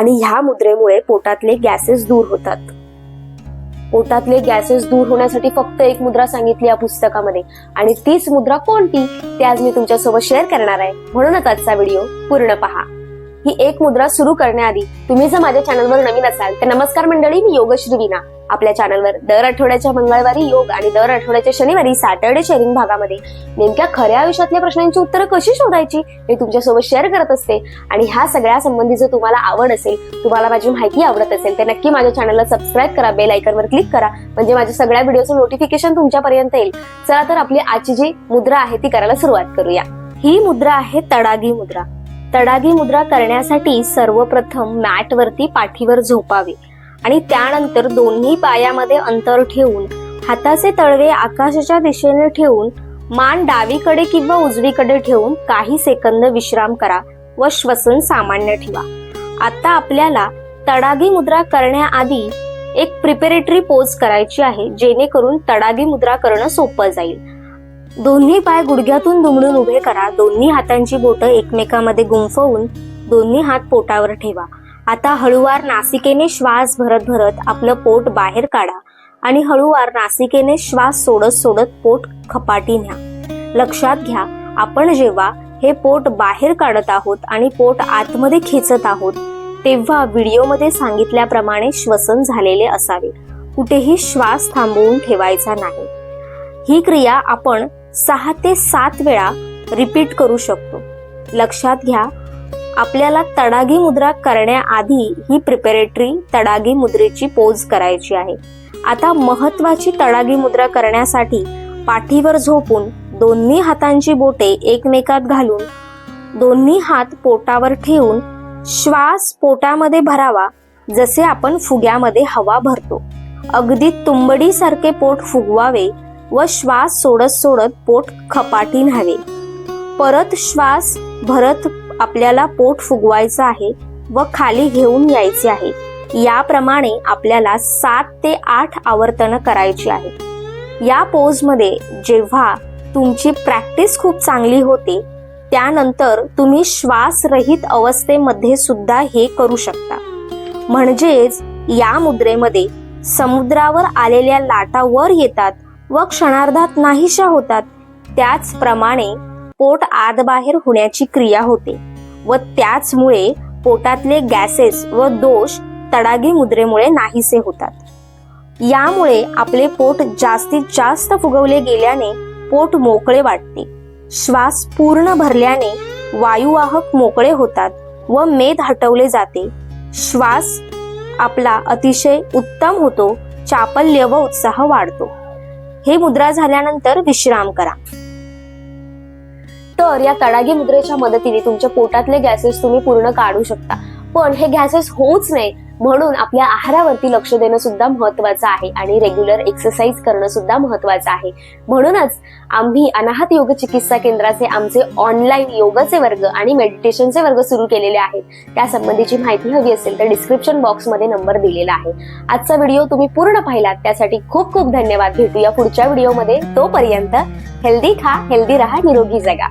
आणि ह्या मुद्रेमुळे पोटातले गॅसेस दूर होतात. पोटातले गॅसेस दूर होण्यासाठी फक्त एक मुद्रा सांगितली या पुस्तकामध्ये. आणि तीच मुद्रा कोणती? ते आज मी तुमच्यासोबत शेअर करणार आहे. म्हणूनच आजचा व्हिडिओ पूर्ण पहा. ही एक मुद्रा सुरू करण्याआधी तुम्ही जर माझ्या चॅनलवर नवीन असाल तर नमस्कार मंडळी मी योगश्री विना आपल्या चॅनलवर दर आठवड्याच्या मंगळवारी योग आणि दर आठवड्याच्या शनिवारी सॅटर्डे शेअरिंग भागामध्ये नेमक्या खऱ्या आयुष्यातल्या प्रश्नांची उत्तरं कशी शोधायची हे तुमच्यासोबत शेअर करत असते. आणि ह्या सगळ्या संबंधी जर तुम्हाला आवड असेल तुम्हाला माझी माहिती आवडत असेल तर नक्की माझ्या चॅनलला सबस्क्राईब करा बेल आयकनवर क्लिक करा म्हणजे माझ्या सगळ्या व्हिडिओचं नोटिफिकेशन तुमच्यापर्यंत येईल. चला तर आपली आजची जी मुद्रा आहे ती करायला सुरुवात करूया. ही मुद्रा आहे तडागी मुद्रा. तडागी मुद्रा करण्यासाठी सर्वप्रथम मॅट वरती पाठीवर झोपावे. आणि त्यानंतर दोन्ही पायामध्ये अंतर ठेवून हाताचे तळवे आकाशाच्या दिशेने ठेवून मान डावीकडे किंवा उजवीकडे ठेवून काही सेकंद विश्राम करा व श्वसन सामान्य ठेवा. आता आपल्याला तडागी मुद्रा करण्याआधी एक प्रिपेरेटरी पोज करायची आहे जेणेकरून तडागी मुद्रा करणं सोपं जाईल. दोन्ही पाय गुडघ्यातून दुमडून उभे करा दोन्ही हातांची बोटं एकमेकामध्ये गुंफवून दोन्ही हात पोटावर ठेवा. आता हळुवार नासिकेने श्वास भरत भरत आपलं पोट बाहेर काढा आणि हळुवार नासिकेने श्वास सोडत सोडत पोट खपाटी न्या. लक्षात घ्या आपण जेव्हा हे पोट बाहेर काढत आहोत आणि पोट आतमध्ये खेचत आहोत तेव्हा व्हिडिओमध्ये सांगितल्याप्रमाणे श्वसन झालेले असावे. कुठेही श्वास थांबवून ठेवायचा नाही. ही क्रिया आपण सहा ते सात वेळा रिपीट करू शकतो. लक्षात घ्या आपल्याला तडागी मुद्रा करण्याआधी ही प्रिपेरेटरी तडागी मुद्रेची पोज करायची आहे. आता महत्वाची तडागी मुद्रा करण्यासाठी पाठीवर झोपून दोन्ही हातांची बोटे एकमेकात घालून दोन्ही हात पोटावर ठेवून श्वास पोटामध्ये भरावा जसे आपण फुग्यामध्ये हवा भरतो. अगदी तुंबडीसारखे पोट फुगवावे व श्वास सोडत सोडत पोट खपाटी न्हावे. परत श्वास भरत आपल्याला पोट फुगवायचं आहे व खाली घेऊन यायचे आहे. याप्रमाणे आपल्याला सात ते आठ आवर्तनं करायची आहे. या पोजमध्ये जेव्हा तुमची प्रॅक्टिस खूप चांगली होते त्यानंतर तुम्ही श्वासरहित अवस्थेमध्ये सुद्धा हे करू शकता. म्हणजेच या मुद्रेमध्ये समुद्रावर आलेल्या लाटा वर येतात व क्षणार्धात नाहीशा होतात. त्याचप्रमाणे पोट आतबाहेर होण्याची क्रिया होते. व त्याचमुळे पोटातले गॅसेस व दोष तडागी मुद्रेमुळे नाहीसे होतात. यामुळे आपले पोट जास्तीत जास्त फुगवले गेल्याने पोट मोकळे वाटते. श्वास पूर्ण भरल्याने वायुवाहक मोकळे होतात व मेद हटवले जाते. श्वास आपला अतिशय उत्तम होतो चापल्य व उत्साह वाढतो. हे मुद्रा झाल्यानंतर विश्राम करा. तर या तडागी मुद्रेच्या मदतीने तुमच्या पोटातले गॅसेस तुम्ही पूर्ण काढू शकता. पण हे गॅसेस होऊच नाही म्हणून आपल्या आहारावरती लक्ष देणं सुद्धा महत्वाचं आहे आणि रेग्युलर एक्सरसाइज करणं सुद्धा महत्वाचं आहे. म्हणूनच आम्ही अनाहत योग चिकित्सा केंद्राचे आमचे ऑनलाईन योगाचे वर्ग आणि मेडिटेशनचे वर्ग सुरू केलेले आहेत. त्या संबंधीची माहिती हवी असेल तर डिस्क्रिप्शन बॉक्समध्ये नंबर दिलेला आहे. आजचा व्हिडिओ तुम्ही पूर्ण पाहिलात त्यासाठी खूप खूप धन्यवाद. भेटूया पुढच्या व्हिडिओमध्ये तोपर्यंत हेल्दी खा हेल्दी राहा निरोगी जगा.